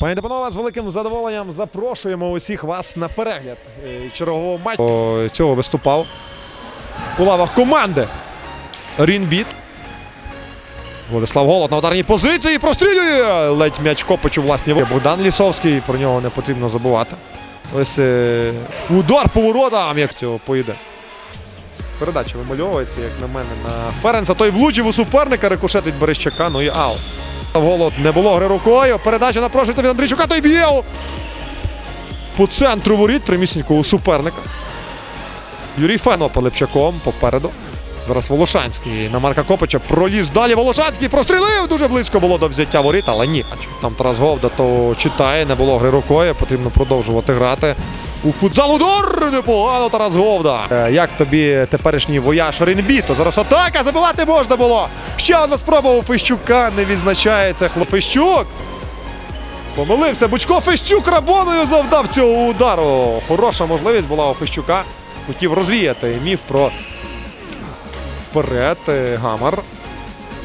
Пані та панове, з великим задоволенням запрошуємо усіх вас на перегляд е, чергового матчу. Цього виступав у лавах команди Рінбіт. Владислав Голод на ударній позиції прострілює. Ледь м'яч Копич у власні. Богдан Лісовський, про нього не потрібно забувати. Ось е, удар по воротам, як цього поїде. Передача вимальовується, як на мене, на Ференса. Той влучив у суперника, рикошет від Берещака, ну і аут. Голод не було гри рукою. Передача напрошується від Андрійчука. Той б'є по центру воріт, примісненько у суперника. Юрій Фено Полипчаком попереду. Зараз Волошанський на Марка Копича проліз далі. Волошанський прострілив. Дуже близько було до взяття воріт, але ні. Там Тарас Говда то читає, не було гри рукою. Потрібно продовжувати грати. У футзал удар непогано Тарас Говда. Е, Як тобі теперішній вояж Ренбі? То зараз атака забивати можна було. Ще одна спроба у Фещука не відзначається. Хлопищук. Помилився. Бучко Фещук рабоною завдав цього удару. Хороша можливість була у Фещука. Хотів розвіяти міф про вперед. Гамар.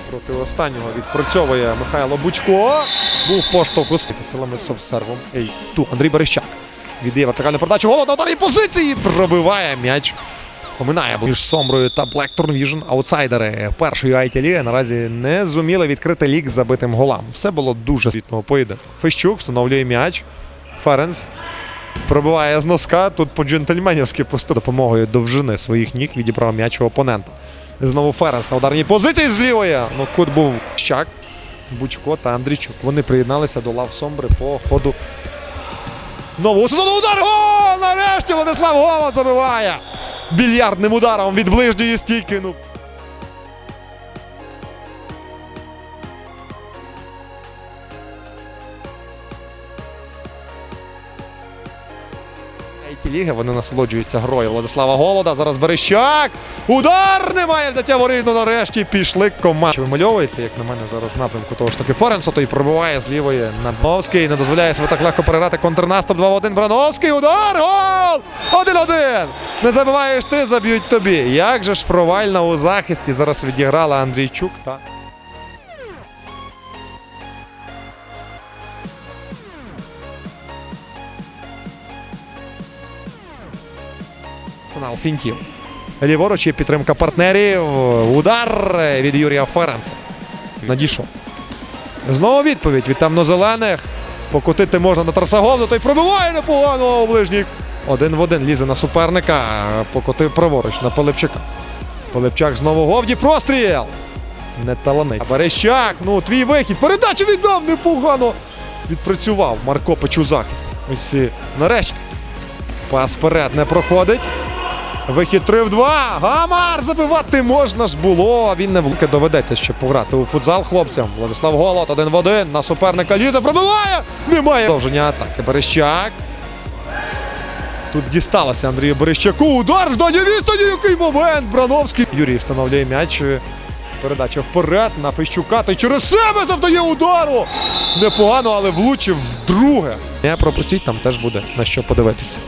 Проти останнього відпрацьовує Михайло Бучко. Був поштовх у спиці силами совсервом. Ей, ту Андрій Берещак. Віддає вертикальну передачу. Голод на ударній позиції. Пробиває м'яч. Поминає між Сомброю та Blackthorn Vision. Аутсайдери першої it ліги наразі не зуміли відкрити лік забитим голам. Все було дуже світного поєдинку. Фещук встановлює м'яч. Ференс пробиває з носка. Тут по-джентльменівськи просто допомогою довжини своїх ніг відібрав м'яч у опонента. Знову Ференс на ударній позиції з лівої. Ну, кут був Щак, Бучко та Андрійчук. Вони приєдналися до лав Сомбри по ходу нового сезону. Удар! Гол! Нарешті Владислав Голод забиває! Більярдним ударом від ближньої стійки. Ну, ліги вони насолоджуються грою Владислава Голода. Зараз Берещак. Удар! Немає взяття воріт. Ну нарешті пішли команди. Вимальовується, як на мене, зараз в напрямку того ж таки Форенса, той пробиває з лівої Надновський. Не дозволяє себе так легко переграти контрнаступ 2-1. Брановський. Удар! Гол! 1-1! Не забиваєш ти, заб'ють тобі. Як же ж провальна у захисті зараз відіграла Андрійчук та. Арсенал фінтів. Ліворуч є підтримка партнерів. Удар від Юрія Ференса. Надійшов. Знову відповідь від темно-зелених. Покотити можна на Тарсаговну, той пробиває непогано у ближній. Один в один лізе на суперника. Покотив праворуч на Пилипчака. Пилипчак знову Говді. Простріл! Не таланить. Берещак, ну твій вихід. Передачу віддав непогано. Відпрацював Маркопич у захист. Ось нарешті. Пас вперед не проходить. Вихід 3 в 2. Гамар забивати можна ж було. Він не влуки доведеться ще пограти у футзал хлопцям. Владислав Голод один в один. На суперника лізе. Пробиває. Немає. Продовження атаки. Берещак. Тут дісталося Андрію Берещаку. Удар з дальньої відстані. Який момент. Брановський. Юрій встановлює м'яч. Передача вперед на Фещука. Той через себе завдає удару. Непогано, але влучив вдруге. Не пропустіть, там теж буде на що подивитися.